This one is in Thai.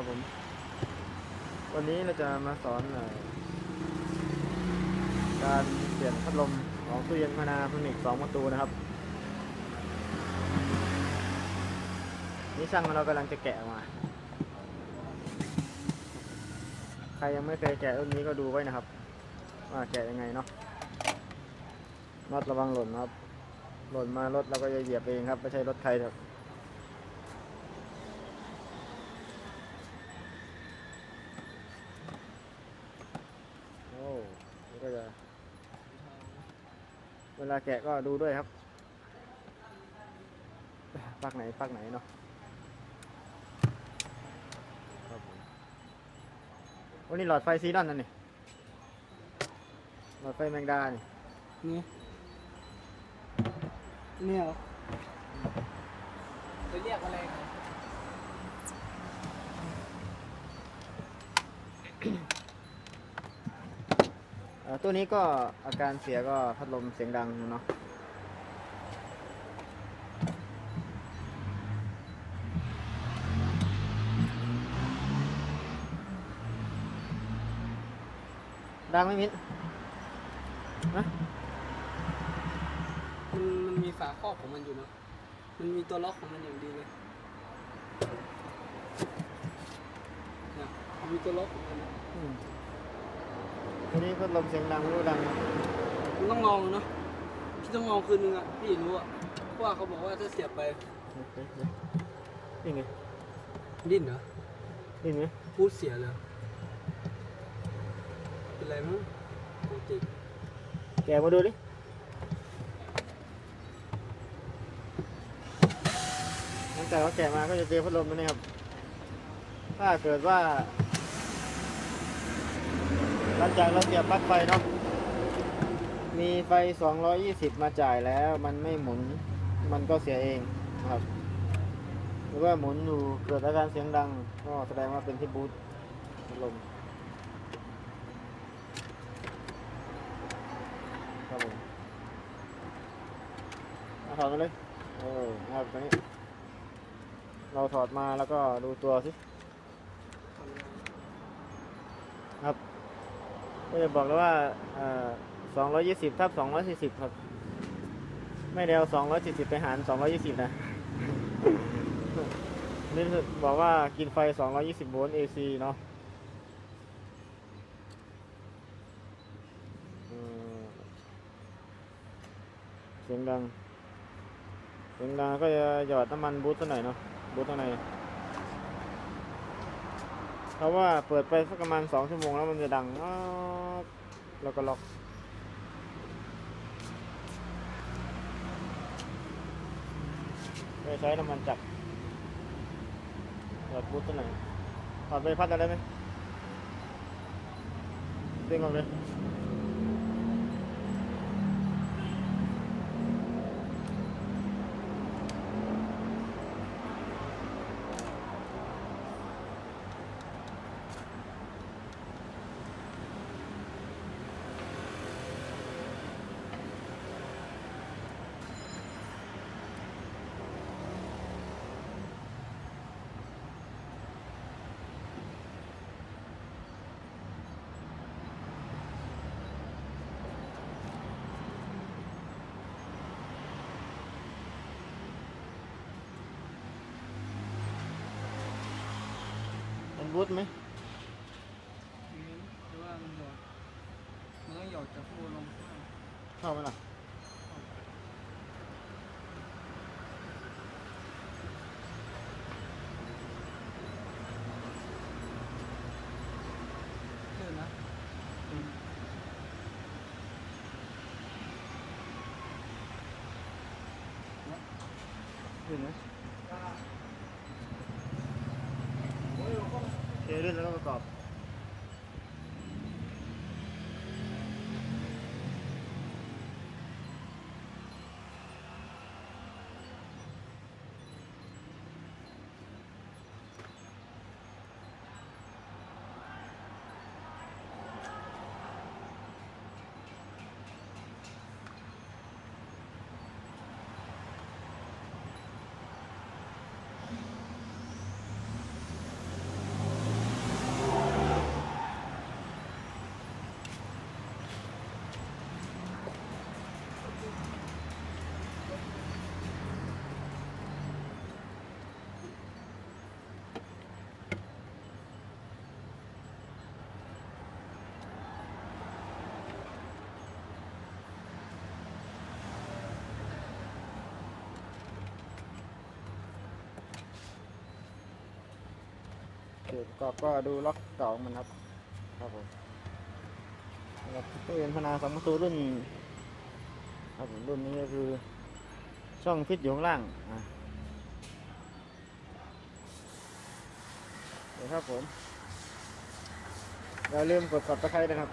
ครับผม วันนี้เราจะมาสอนอการเปลี่ยนพัดลมของตู้เย็นพนาพนิกสองประตูนะครับ นี่ช่างเรากำลังจะแกะมา ใครยังไม่เคยแกะรุ่นนี้ก็ดูไว้นะครับ ว่าแกะยังไงเนาะน็อตระวังหล่นครับ หล่นมารถเราก็จะเหยียบเองครับ ไม่ใช่รถใครครับ โอ้นี่ก็จะ เวลาแกะก็ดูด้วยครับปลักไหนปลักไหนเนาะครับผมวันนี้หลอดไฟซีดอนนั่นนี่หลอดไฟแมงดานี่นี่เนี่ยเหรอจะเรียกอะไรนะ เอ่อ ตัวนี้ก็อาการเสียก็พัดลมเสียงดังเนาะดังไหมมิ้นนะมันมันมีฝาครอบของมันอยู่เนาะ มันมีตัวล็อกของมันอย่างดีเลยเนี่ยมันมีตัวล็อกของมันนะ อืมตัวนี้พัดลมเสียงดังไม่รู้ดังไหมมันต้องลองเนาะพี่ต้องลองคืนนึงอะพี่รู้อะเพราะว่าเขาบอกว่าถ้าเสียบไปเฮ้ยเฮ้ยเฮ้ยนี่ไงดิ้นเหรอนี่ไงพูดเสียเลยเป็นไรมั้งปกติแกะมาดูดิหลังจากเราแกะมาก็จะเจอพัดลมตัวนี้ครับ ถ้าเกิดว่า หลังจากเราเสียบปลั๊กไฟเนาะมีไฟ 220 มาจ่ายแล้วมันไม่หมุนมันก็เสียเองครับหรือว่าหมุนอยู่เกิดอาการเสียงดัง ก็แสดงว่าเป็นที่บูทลมครับผมเอาถอดมาเลยเออครับตอนนี้เราถอดมาแล้วก็ดูตัวสิครับ ก็จะบอกแล้วว่าสองร้อยยี่สิบทับสองร้อยสี่สิบครับ ไม่ได้เอาสองร้อยสี่สิบไปหารสองร้อยยี่สิบนะนี่บอกว่ากินไฟสองร้อยยี่สิบโวลต์ AC เนาะเสียงดังเสียงดังก็จะหยอดน้ำมันบูทตัวหน่อยเนาะบูทตัวไหน เพราะว่าเปิดไปสักประมาณสองชั่วโมงแล้วมันจะดังอ๊อกแล้วก็ล็อกไปใช้น้ำมันจับหยอดบูทตัวไหนอยถอดไปพัดอะไรไหมดึงออกเลย บูทไหมแต่ว่ามันหยอดมันต้องหยอดจากข้างบนลงข้างล่างเข้าไหมล่ะเชื่อนะขึ้นไหมเทลื่นแล้ว ก็ประ จุดประกอบก็ดูล็อกเก่าของมันครับ ครับผมครับตู้เย็นพนาสองประตูรุ่นครับผมรุ่นนี้ก็คือช่องฟิตอยู่ข้างล่างอะเดี๋ยวครับผมอย่าลืมกด subscribe นะครับ